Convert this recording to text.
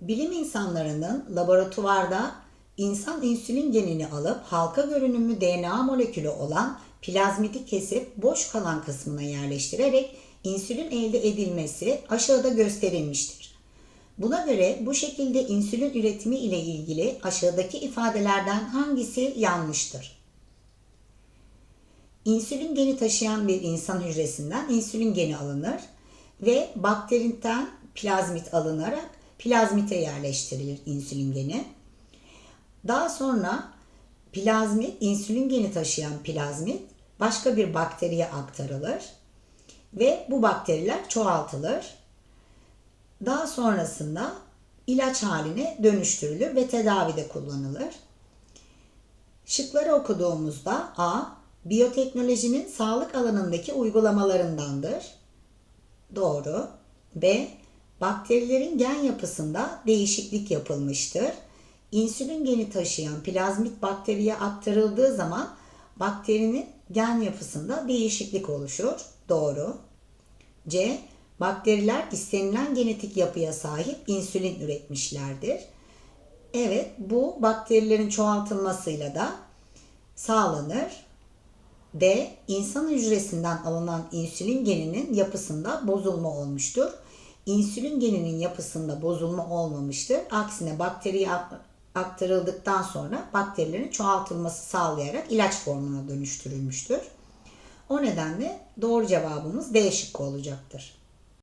Bilim insanlarının laboratuvarda insan insülin genini alıp halka görünümlü DNA molekülü olan plazmidi kesip boş kalan kısmına yerleştirerek insülin elde edilmesi aşağıda gösterilmiştir. Buna göre bu şekilde insülin üretimi ile ilgili aşağıdaki ifadelerden hangisi yanlıştır? İnsülin geni taşıyan bir insan hücresinden insülin geni alınır ve bakteriden plazmit alınarak plazmite yerleştirilir insülin geni. Daha sonra plazmit, insülin geni taşıyan plazmit başka bir bakteriye aktarılır ve bu bakteriler çoğaltılır. Daha sonrasında ilaç haline dönüştürülür ve tedavide kullanılır. Şıkları okuduğumuzda A. Biyoteknolojinin sağlık alanındaki uygulamalarındandır. Doğru. B. Bakterilerin gen yapısında değişiklik yapılmıştır. İnsülin geni taşıyan plazmit bakteriye aktarıldığı zaman bakterinin gen yapısında değişiklik oluşur. Doğru. C. Bakteriler istenilen genetik yapıya sahip insülin üretmişlerdir. Evet, bu bakterilerin çoğaltılmasıyla da sağlanır. D. İnsan hücresinden alınan insülin geninin yapısında bozulma olmuştur. İnsülin geninin yapısında bozulma olmamıştır. Aksine bakteriye aktarıldıktan sonra bakterilerin çoğaltılması sağlayarak ilaç formuna dönüştürülmüştür. O nedenle doğru cevabımız D şıkkı olacaktır.